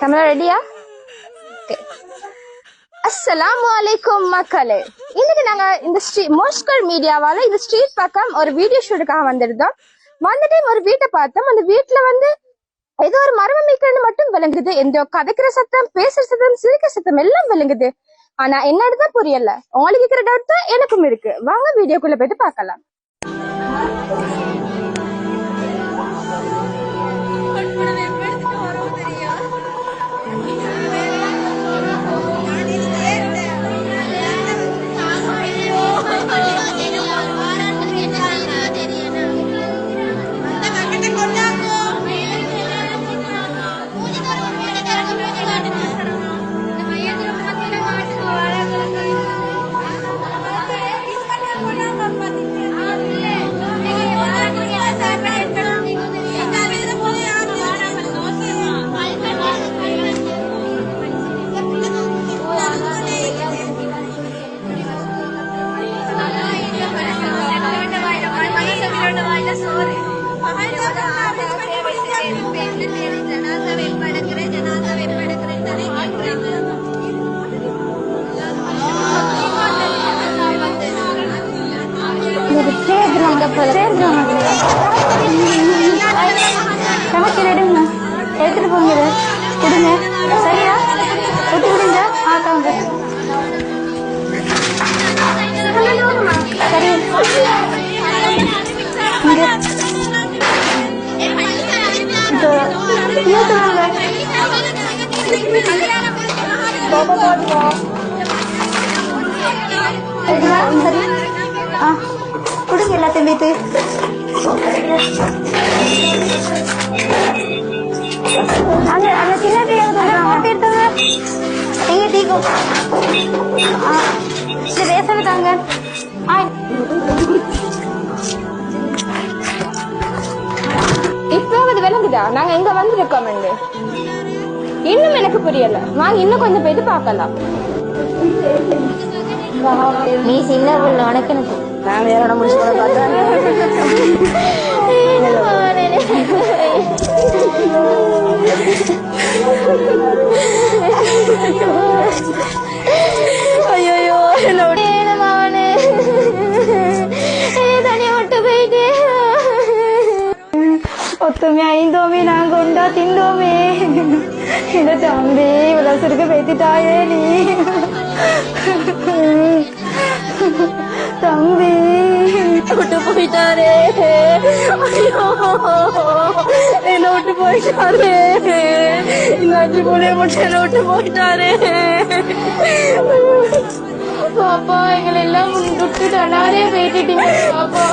Camera ரெடியா அஸ்ஸலாம் அலைக்கும் மக்களே. இன்னைக்கு நாங்க இந்த ஸ்ட்ரீட் மோஸ்கர் மீடியாவால இந்த ஸ்ட்ரீட் பக்கம் ஒரு வீடியோ ஷூட்டுக்காக வந்திருந்தோம். வந்துட்டு ஒரு வீட்டை பார்த்தோம். அந்த வீட்டுல வந்து ஏதோ ஒரு மர்மம் இருக்கிறது மட்டும் விளங்குது. எந்த கதைக்கிற சத்தம் பேசுற சத்தம் சிரிக்கிற சத்தம் எல்லாம் விளங்குது. ஆனா என்னன்னு புரியல. உங்களுக்கு இருக்கிற டவுட் தான் எனக்கும் இருக்கு. வாங்க வீடியோக்குள்ள போயிட்டு பார்க்கலாம். வைத்து அங்க அங்க சின்ன டீ போட்டு எடுத்துங்க எங்க டீ ஆ இந்த ரேசன் தாங்க ஆ இப்போவது விளங்குதா? நாங்க எங்க வந்திருக்கோம் இன்னும் எனக்கு புரியல. வாங்க இன்னும் கொஞ்சம் போயிட்டு பார்க்கலாம். நீ சின்ன பிள்ளை உனக்கு எனக்கு நான் வேற இடம் முடிச்சு போட பார்த்தேன் ஐயோ என்னோட ஒத்துமே ஐந்தோமே நான் கொண்டா திண்டோமே இந்த தம்பி இவ்வளவு சுருக்கு பேத்திட்டாயே நீ. தம்பி போயிட்டாரே ஐயோ என்ன விட்டு போயிட்டாரே. இந்த அஞ்சு பிள்ளைய மட்டும் என்ன விட்டு போயிட்டாரே. பாப்பா எங்களை எல்லாம் விட்டு தனாரே போயிட்டீங்க பாப்பா.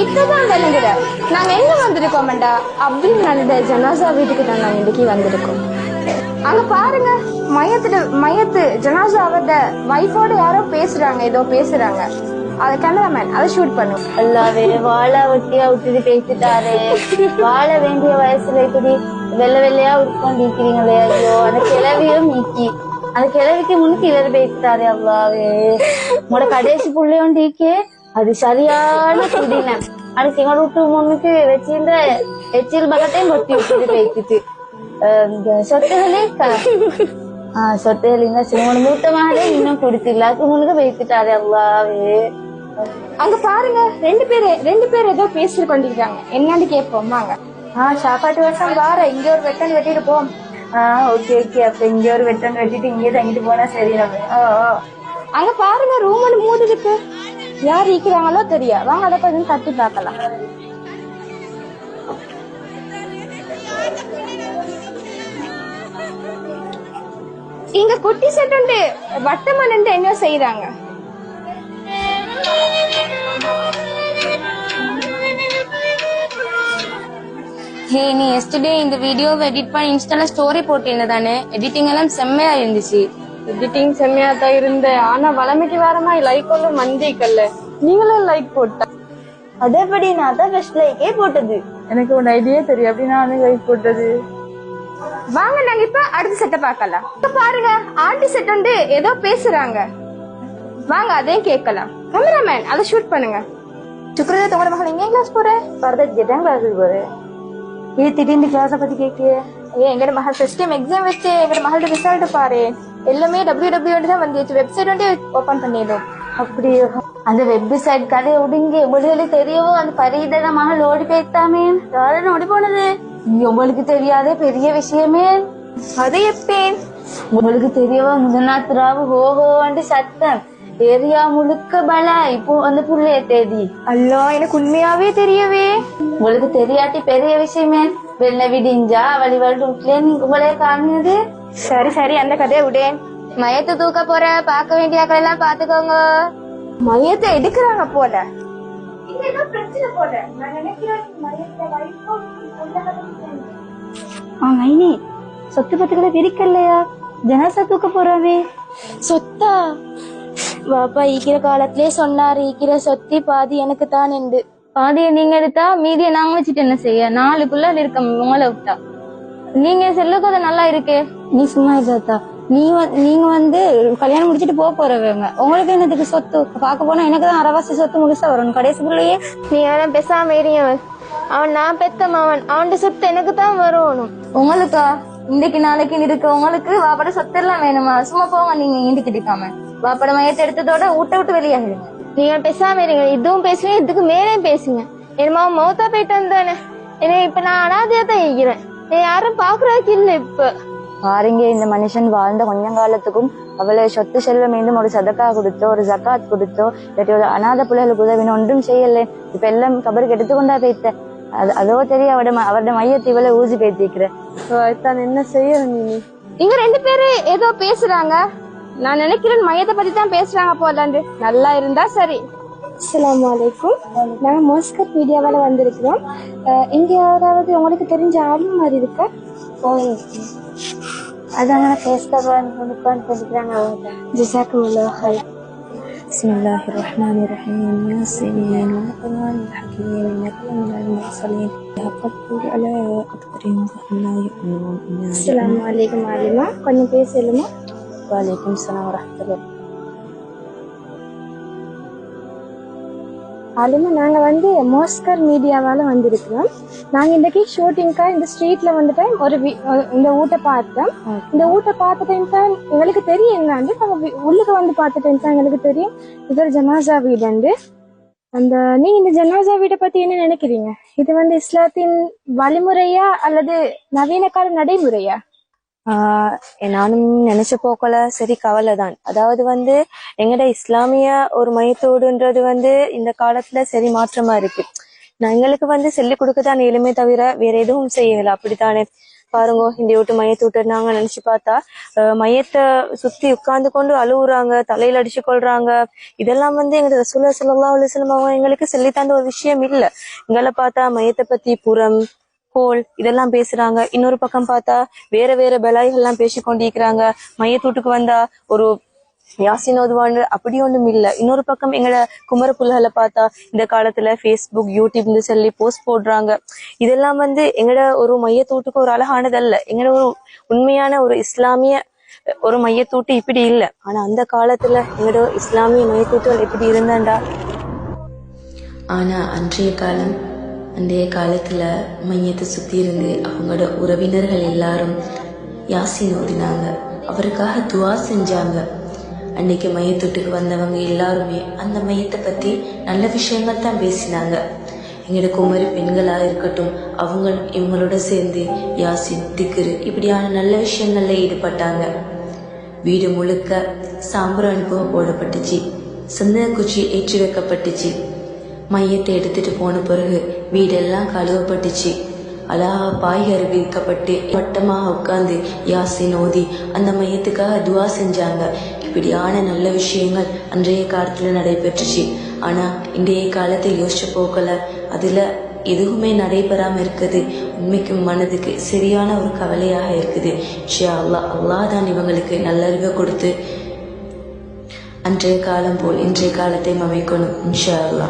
இப்பதான் விளங்குற நாங்க எங்க வந்திருக்கோம்டா அப்படின்னு நல்ல ஜனாசா வீட்டுக்கு தான் நாங்க இன்னைக்கு வந்திருக்கோம். அங்க பாருங்க மையத்துல மையத்து ஜனாசாவோட வைஃபோட யாரோ பேசுறாங்க ஏதோ பேசுறாங்க. அத கேமராமேன் அதை ஷூட் பண்ணும் எல்லாவே வாழ ஒட்டியா விட்டுட்டு பேசிட்டாரு. வாழ வேண்டிய வயசுல இப்படி வெள்ளை வெள்ளையா உட்காந்து நிக்கிறீங்களே ஐயோ அந்த கிளவியும் நீக்கி. அந்த கிளவிக்கு முன்னுக்கு இவர் பேசிட்டாரு அவ்வாவே. உங்களோட கடைசி புள்ளையும் டீக்கே அது சரியான குடின அது சிங்கட விட்டு முன்னுக்கு வச்சிருந்த எச்சில் பக்கத்தையும் கொட்டி அஹ் இந்த சொத்துகளே சொத்துகள் இந்த சிவனோட மூத்த மகளே இன்னும் கொடுத்தில்ல முன்னுக்கு பேசிட்டாரு அவ்வாவே. அங்க பாருங்க ரெண்டு பேரு ரெண்டு பேர் ஏதோ பேசிட்டு கொண்டிருக்காங்க. என்னன்னு கேட்போம் வாங்க. ஆ சாப்பாட்டு வருஷம் வார இங்க ஒரு வெட்டன் வெட்டிட்டு போம் ஆ ஓகே ஓகே அப்ப இங்க ஒரு வெட்டம் கட்டிட்டு இங்கே தங்கிட்டு போனா சரி நம்ம. ஆ, ஆ. அங்க பாருங்க ரூமன் மூடு இருக்கு யார் இருக்கிறாங்களோ தெரியா. வாங்க அதை கொஞ்சம் தட்டி பார்க்கலாம். இங்க குட்டி செட்டு வட்டமன் என்ன செய்யறாங்க ஹே நீ எஸ்டர்டே இந்த வீடியோவை எடிட் பண்ணி இன்ஸ்டால ஸ்டோரி போட்டிருந்த தானே? எடிட்டிங் எல்லாம் செம்மையா இருந்துச்சு. எடிட்டிங் செம்மையா தான் இருந்தேன் ஆனா வளமைக்கு வேறமா லைக் ஒன்றும் மந்திக்கல்ல நீங்களும் லைக் போட்ட. அதேபடி நான் தான் ஃபர்ஸ்ட் லைக்கே போட்டது. எனக்கு ஒரு ஐடியா தெரியும். அப்படி நான் லைக் போட்டது. வாங்க நாங்க இப்ப அடுத்த செட்டை பார்க்கலாம். இப்ப பாருங்க ஆண்டி செட் வந்து ஏதோ பேசுறாங்க. வாங்க அதையும் கேட்கலாம். கேமராமேன் அதை ஷூட் பண்ணுங்க. சுக்ரதா உங்களோட மகள் எங்க கிளாஸ் போற? பரதட் ஜெட்டாங் கிளாஸுக்கு போறேன். ஏ திடீர்னு கிளாஸ பத்தி கேட்கிய ஏ எங்கட மகள் ஃபர்ஸ்ட் டைம் எக்ஸாம் வச்சு எங்கட மகளோட ரிசல்ட் பாரு எல்லாமே டபிள்யூ டபிள்யூ தான் வந்துச்சு வெப்சைட் வந்து ஓபன் பண்ணிடும் அப்படியோ அந்த வெப்சைட் கதை ஒடுங்கி உங்களுக்கு தெரியவோ அந்த பரீதன மகள் ஓடி போய்த்தாமே யாரும் ஓடி போனது உங்களுக்கு தெரியாதே பெரிய விஷயமே அதை எப்பேன் உங்களுக்கு தெரியவோ முதநாத் ராவு ஹோ ஹோண்டு சத்தம் ஏரியா முழுக்க பல. இப்போ அந்த புள்ளைய தேடி அல்லா எனக்கு உண்மையாவே தெரியவே. உங்களுக்கு தெரியாட்டி பெரிய விஷயமே. வெள்ள விடிஞ்சா வழிவழி வீட்டுல நீங்க உங்களே காமியது சரி சரி அந்த கதையை விடேன் மயத்தை தூக்க போற பார்க்க வேண்டிய எல்லாம் பாத்துக்கோங்க மையத்தை எடுக்கிறாங்க போல. பிரச்சனை போல. நான் நினைக்கிறேன் சொத்து பத்துக்களை பிரிக்கலையா ஜனாசா தூக்க போறாவே. சொத்தா? பாப்பா ஈக்கிற காலத்திலே சொன்னாரு ஈக்கிற சொத்தி பாதி எனக்கு தான் என்று. பாதியை நீங்க எடுத்தா மீதியை நாங்க வச்சுட்டு என்ன செய்ய? நாலு புள்ள இருக்க உங்களை விட்டா. நீங்க செல்ல கதை நல்லா இருக்கே. நீ சும்மா இருந்தாத்தா நீ நீங்க வந்து கல்யாணம் முடிச்சிட்டு போக போறவங்க உங்களுக்கு என்னதுக்கு சொத்து? பார்க்க போனா எனக்கு தான் அரவாசி சொத்து முழுசா வரும். கடைசி பிள்ளையே. நீ அவன் பேசாம எரியவன் அவன் நான் பெத்த மவன் அவன் சொத்து எனக்கு தான் வரணும் உங்களுக்கா? இன்னைக்கு நாளைக்கு இருக்க உங்களுக்கு வாப்பட சொத்து எல்லாம் வேணுமா? சும்மா போங்க நீங்க இண்டிக்கு இருக்காம வாப்பட மையத்தை எடுத்ததோட ஊட்ட விட்டு வெளியாகிடுங்க நீங்க பேசாம இருங்க. இதுவும் பேசுவீங்க இதுக்கு மேலே பேசுங்க. என் மாவன் மௌத்தா போயிட்டு வந்தானே. என்ன இப்ப நான் அனாதையா தான் இருக்கிறேன் யாரும் பாக்குறதுக்கு இல்ல இப்ப. பாருங்க இந்த மனுஷன் வாழ்ந்த கொஞ்ச காலத்துக்கும் அவ்வளவு சொத்து செல்வம் மீண்டும் ஒரு சதக்கா கொடுத்தோ ஒரு ஜக்காத் கொடுத்தோ இல்லாட்டி ஒரு அநாத பிள்ளைகளுக்கு உதவின ஒன்றும் செய்யல. இப்ப எல்லாம் கபருக்கு எடுத்துக்கொண்டா போய்த்த அது அதோ தெரியும் அவட ம- அவரோட மையத்தை இவ்வளவு ஊசி பேத்திக்கிற தான் என்ன செய்ய நீ? இங்க ரெண்டு பேரு ஏதோ பேசுறாங்க. நான் நினைக்கிறேன் மையத்தை பத்தி தான் பேசுறாங்க போலாண்டு நல்லா இருந்தா சரி அஸ்ஸலாமு அலைக்கும் நாங்க மோஸ்கர் மீடியாவால வந்திருக்கிறோம் அஹ் இங்க யாராவது உங்களுக்கு தெரிஞ்ச ஆளும் மாதிரி இருக்கா அதாங்க பேசுதான் பண்ணிக்கிறாங்க அவங்க ஜிசாக்குமுல்லாஹ் ஹைர் بسم الله الرحمن الرحيم ياسين والقرآن الحكيم إنك لمن المرسلين لقد على أكثرهم فهم لا يؤمنون அஸ்ஸலாமு அலைக்கும் ஆலிமா கொஞ்சம் பேசலுமா وعليكم السلام ورحمة الله ஆலிமா நாங்க வந்து மோஸ்கர் மீடியாவால வந்திருக்கிறோம் நாங்க இன்றைக்கு ஷூட்டிங்க்கா இந்த ஸ்ட்ரீட்ல வந்துட்டு ஒரு வி- அஹ் இந்த ஊட்ட பார்த்தோம் இந்த ஊட்ட பார்த்த டைம் தான் எங்களுக்கு தெரியும் என்னன்னு நாங்க வி- உள்ளுக்கு வந்து பார்த்த டைம் தான் எங்களுக்கு தெரியும் இது ஒரு ஜனாசா வீடு அந்த நீங்க இந்த ஜனாசா வீடை பத்தி என்ன நினைக்கிறீங்க இது வந்து இஸ்லாத்தின் வழிமுறையா அல்லது நவீன கால நடைமுறையா ஆஹ் நானும் நினைச்ச போக்கல சரி கவலை தான் அதாவது வந்து எங்கட இஸ்லாமிய ஒரு மையத்தோடுன்றது வந்து இந்த காலத்துல சரி மாற்றமா இருக்கு. நான் எங்களுக்கு வந்து சொல்லி கொடுக்கதான் இயலுமே தவிர வேற எதுவும் செய்யல அப்படித்தானே? பாருங்க இந்த வீட்டு மையத்தை விட்டு நாங்க நினைச்சு பார்த்தா மையத்தை சுத்தி உட்கார்ந்து கொண்டு அழுவுறாங்க தலையில அடிச்சு கொள்றாங்க. இதெல்லாம் வந்து எங்க ரசூல்லா ஸல்லல்லாஹு அலைஹி அவங்க எங்களுக்கு சொல்லி தந்த ஒரு விஷயம் இல்ல. எங்களை பார்த்தா மையத்தை பத்தி புறம் கோல் இதெல்லாம் பேசுறாங்க. இன்னொரு பக்கம் பார்த்தா வேற வேற பலாய்கள்லாம் பேசி கொண்டிருக்கிறாங்க. மையத்தூட்டுக்கு வந்தா ஒரு யாசின் அப்படி ஒன்றும் இல்லை. இன்னொரு பக்கம் எங்களோட குமர புல்களை பார்த்தா இந்த காலத்துல ஃபேஸ்புக் யூடியூப்னு சொல்லி போஸ்ட் போடுறாங்க. இதெல்லாம் வந்து எங்களோட ஒரு மையத்தூட்டுக்கு ஒரு அழகானதல்ல. எங்களோட ஒரு உண்மையான ஒரு இஸ்லாமிய ஒரு மையத்தூட்டு இப்படி இல்லை. ஆனா அந்த காலத்துல எங்களோட இஸ்லாமிய மையத்தூட்டுகள் எப்படி இருந்தாண்டா? ஆனா அன்றைய காலம் அன்றைய காலத்தில் மையத்தை சுற்றி இருந்து அவங்களோட உறவினர்கள் எல்லாரும் யாசின் ஓதினாங்க அவருக்காக துவா செஞ்சாங்க. அன்னைக்கு மையத்தொட்டுக்கு வந்தவங்க எல்லாருமே அந்த மையத்தை பற்றி நல்ல விஷயங்கள் தான் பேசினாங்க. எங்களோட குமரி பெண்களாக இருக்கட்டும் அவங்க இவங்களோட சேர்ந்து யாசின் திக்கரு இப்படியான நல்ல விஷயங்களில் ஈடுபட்டாங்க. வீடு முழுக்க சாம்பிராணி அனுபவம் போடப்பட்டுச்சு. சந்தன குச்சி ஏற்றி வைக்கப்பட்டுச்சு. மையத்தை எடுத்துட்டு போன பிறகு வீடெல்லாம் கழுவப்பட்டுச்சு. அழகா பாய் அறிவிக்கப்பட்டு வட்டமாக உட்காந்து யாசின் ஓதி அந்த மையத்துக்காக துவா செஞ்சாங்க. இப்படியான நல்ல விஷயங்கள் அன்றைய காலத்தில் நடைபெற்றுச்சு. ஆனால் இன்றைய காலத்தை யோசிச்சு போக்கல. அதில் எதுவுமே நடைபெறாம இருக்குது. உண்மைக்கும் மனதுக்கு சரியான ஒரு கவலையாக இருக்குது. ஷியா அல்லாஹ் அல்லாஹ் தான் இவங்களுக்கு நல்லறிவை கொடுத்து அன்றைய காலம் போல் இன்றைய காலத்தை அமைக்கணும். இன்ஷா அல்லா